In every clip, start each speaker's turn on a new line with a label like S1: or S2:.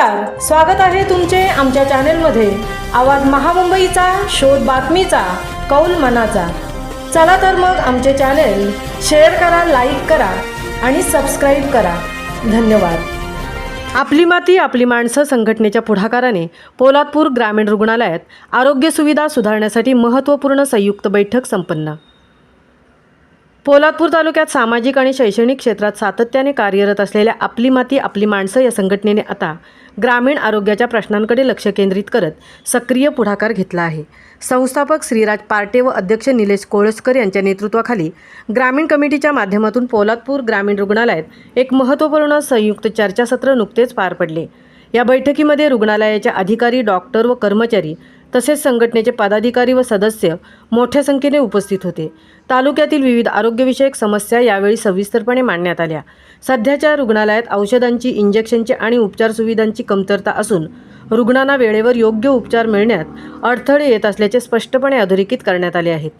S1: नमस्कार स्वागत आहे तुमचे आमच्या चॅनेलमध्ये. आवाज महामुंबईचा शोध बातमीचा कौल मनाचा. चला तर मग आमचे चॅनेल शेअर करा लाईक करा आणि सबस्क्राईब करा. धन्यवाद. आपली माती आपली माणसं संघटनेच्या पुढाकाराने पोलादपूर ग्रामीण रुग्णालयात आरोग्य सुविधा सुधारण्यासाठी महत्त्वपूर्ण संयुक्त बैठक संपन्न. पोलादपूर तालुक्यात सामाजिक आणि शैक्षणिक क्षेत्रात सातत्याने कार्यरत असलेल्या आपली माती आपली माणसं या संघटनेने आता ग्रामीण आरोग्याच्या प्रश्नांकडे लक्ष केंद्रित करत सक्रिय पुढाकार घेतला आहे. संस्थापक श्रीराज पार्टे व अध्यक्ष निलेश कोळसकर यांच्या नेतृत्वाखाली ग्रामीण कमिटीच्या माध्यमातून पोलादपूर ग्रामीण रुग्णालयात एक महत्त्वपूर्ण संयुक्त चर्चासत्र नुकतेच पार पडले. या बैठकीमध्ये रुग्णालयाच्या अधिकारी डॉक्टर व कर्मचारी तसेच संघटनेचे पदाधिकारी व सदस्य मोठ्या संख्येने उपस्थित होते. तालुक्यातील विविध आरोग्यविषयक समस्या यावेळी सविस्तरपणे मांडण्यात आल्या. सध्याच्या रुग्णालयात औषधांची इंजेक्शनची आणि उपचार सुविधांची कमतरता असून रुग्णांना वेळेवर योग्य उपचार मिळण्यात अडथळे येत असल्याचे स्पष्टपणे अधोरेखित करण्यात आले आहेत.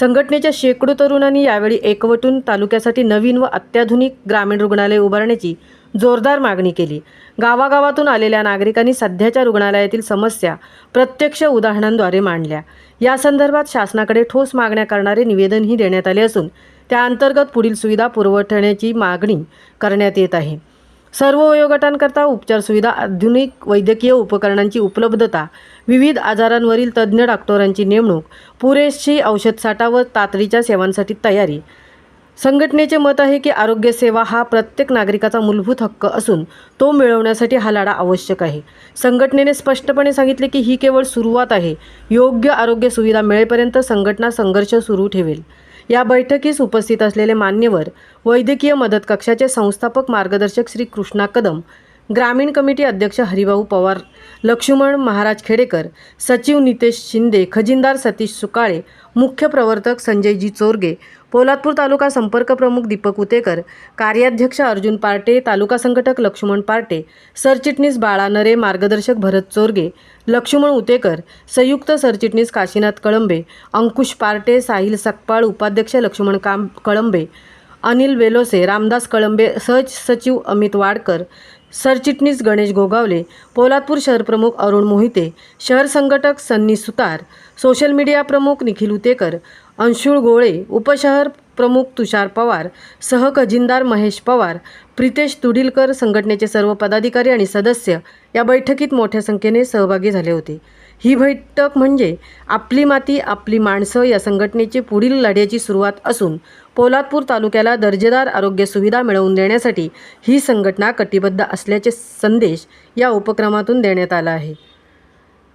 S1: संघटनेच्या शेकडो तरुणांनी यावेळी एकवटून तालुक्यासाठी नवीन व अत्याधुनिक ग्रामीण रुग्णालय उभारण्याची जोरदार मागणी केली. गावागावातून आलेल्या नागरिकांनी सध्याच्या रुग्णालयातील समस्या प्रत्यक्ष उदाहरणांद्वारे मांडल्या. या संदर्भात शासनाकडे ठोस मागण्या करणारे निवेदनही देण्यात आले असून त्या अंतर्गत पुढील सुविधा पुरवठण्याची मागणी करण्यात येत आहे. सर्व वयोगटांकरता उपचार सुविधा आधुनिक वैद्यकीय उपकरणांची उपलब्धता विविध आजारांवरील तज्ज्ञ डॉक्टरांची नेमणूक पुरेशी औषधसाठा व तातडीच्या सेवांसाठी तयारी संघटनेचे मत आहे की आरोग्य सेवा हा प्रत्येक नागरिकाचा मूलभूत हक्क असून तो मिळवण्यासाठी हा लढा आवश्यक आहे. संघटनेने स्पष्टपणे सांगितले की ही केवळ सुरुवात आहे. योग्य आरोग्य सुविधा मिळेपर्यंत संघटना संघर्ष सुरू ठेवेल. या बैठकीस उपस्थित असलेले मान्यवर वैद्यकीय मदत कक्षाचे संस्थापक मार्गदर्शक श्री कृष्णा कदम ग्रामीण कमिटी अध्यक्ष हरिभाऊ पवार लक्ष्मण महाराज खेडेकर सचिव नितेश शिंदे खजिनदार सतीश सुकाळे मुख्य प्रवर्तक संजयजी चोरगे पोलादपूर तालुका संपर्क प्रमुख दीपक उतेकर कार्याध्यक्ष अर्जुन पार्टे तालुका संघटक लक्ष्मण पार्टे सरचिटणीस बाळा नरे मार्गदर्शक भरत चोरगे लक्ष्मण उतेकर संयुक्त सरचिटणीस काशीनाथ कळंबे अंकुश पार्टे साहिल सकपाळ उपाध्यक्ष लक्ष्मण काम कळंबे अनिल वेलोसे रामदास कळंबे सहज सचिव अमित वाडकर सरचिटणीस गणेश गोगावले पोलादपूर शहर प्रमुख अरुण मोहिते शहर संघटक सन्नी सुतार सोशल मीडिया प्रमुख निखिल उतेकर अंशुळ गोळे उपशहर प्रमुख तुषार पवार सहखजिनदार महेश पवार प्रितेश तुडीलकर संघटनेचे सर्व पदाधिकारी आणि सदस्य या बैठकीत मोठ्या संख्येने सहभागी झाले होते. ही बैठक म्हणजे आपली माती आपली माणसं या संघटनेची पुढील लढ्याची सुरुवात असून पोलादपूर तालुक्याला दर्जेदार आरोग्य सुविधा मिळवून देण्यासाठी ही संघटना कटिबद्ध असल्याचे संदेश या उपक्रमातून देण्यात आला आहे.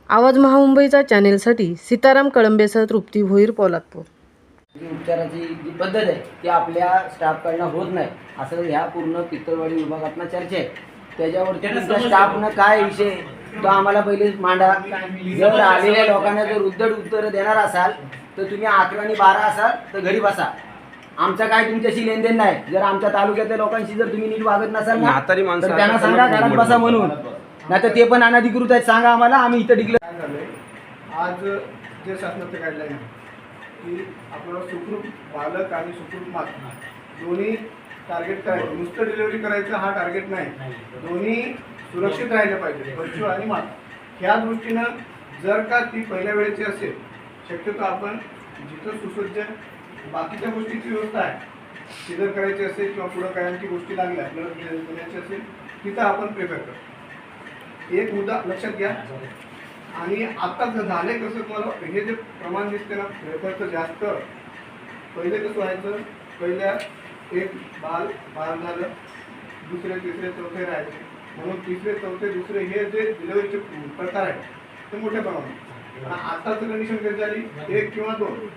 S1: आवाज महामुंबईचा चॅनेलसाठी सीताराम कळंबेसह तृप्ती भोईर पोलादपूर.
S2: जी उपचाराची जी पद्धत आहे ती आपल्या स्टाफकडनं होत नाही. असं ह्या पूर्ण पित्तळवाडी विभागातनं चर्चा आहे. त्याच्यावरती तुमच्या स्टाफनं काय विषय तो आम्हाला पहिले मांडा. जर आलेल्या लोकांना जर उद्धट उत्तरं देणार असाल तर तुम्ही अकरा आणि बारा असाल तर घरी बसा. आमचा काय तुमच्याशी लेनदेन नाही. जर आमच्या तालुक्यातल्या लोकांशी जर तुम्ही नीट वागत नसाल ना
S3: म्हातारी माणसं
S2: तर त्यांना सांगा घरात बसा. म्हणून. नाही तर ते पण अनधिकृत आहेत सांगा आम्हाला आम्ही इथं डिक्लेअर
S4: काय झालंय? आज जे शासनाचे गाईडलाईन आहे की आपल्याला सुखरूप बालक आणि सुखरूप माता दोन्ही टार्गेट करायचं नुसतं डिलिव्हरी करायचं हा टार्गेट नाही. दोन्ही सुरक्षित राहिले पाहिजे बच्चू आणि माता ह्या दृष्टीनं जर का ती पहिल्या वेळेची असेल शक्यतो आपण जिथं सुसज्ज बाकीच्या गोष्टीची व्यवस्था आहे. सिजर करायची असेल किंवा पुढं काय आणखी गोष्टी लागल्या आपल्याला दे- देण्याची असेल तिथं आपण प्रिपेअर करतो. एक मुद्दा लक्षात घ्या. आणि आता जर झाले कसं तुम्हाला हे जे प्रमाण दिसते ना प्रेफरचं जास्त. पहिले कसं व्हायचं? पहिल्या एक बाल बाल झालं दुसरे तिसरे चौथे राहायचे म्हणून तिसरे चौथे दुसरे हे जे डिलेवरीचे प्रकार आहेत ते मोठ्या प्रमाणात. आणि कंडिशन कधी झाली? एक किंवा दोन.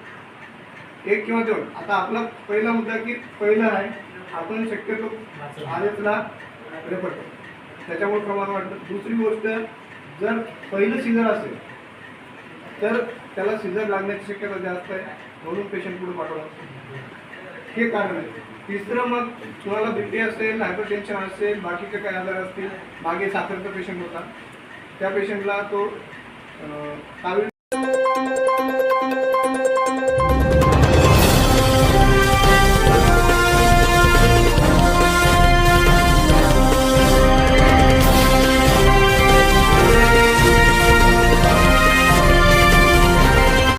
S4: एक किंवा दोन. आता आपला पहिला मुद्दा की पहिलं आहे आपण शक्यतो भाजपला रेफर करतो त्याच्यामुळे प्रमाण वाढतं. दुसरी गोष्ट जर पहिलं सिझर असेल तर त्याला सिझर लागण्याची शक्यता जास्त आहे. म्हणून पेशंट पुढे पाठवला. हे कारण आहे. तिसरं मग तुम्हाला बीपी असेल हायपर टेन्शन असेल बाकीचे काही आजार असतील मागे साखरचा पेशंट होता. त्या पेशंटला तो तावीळ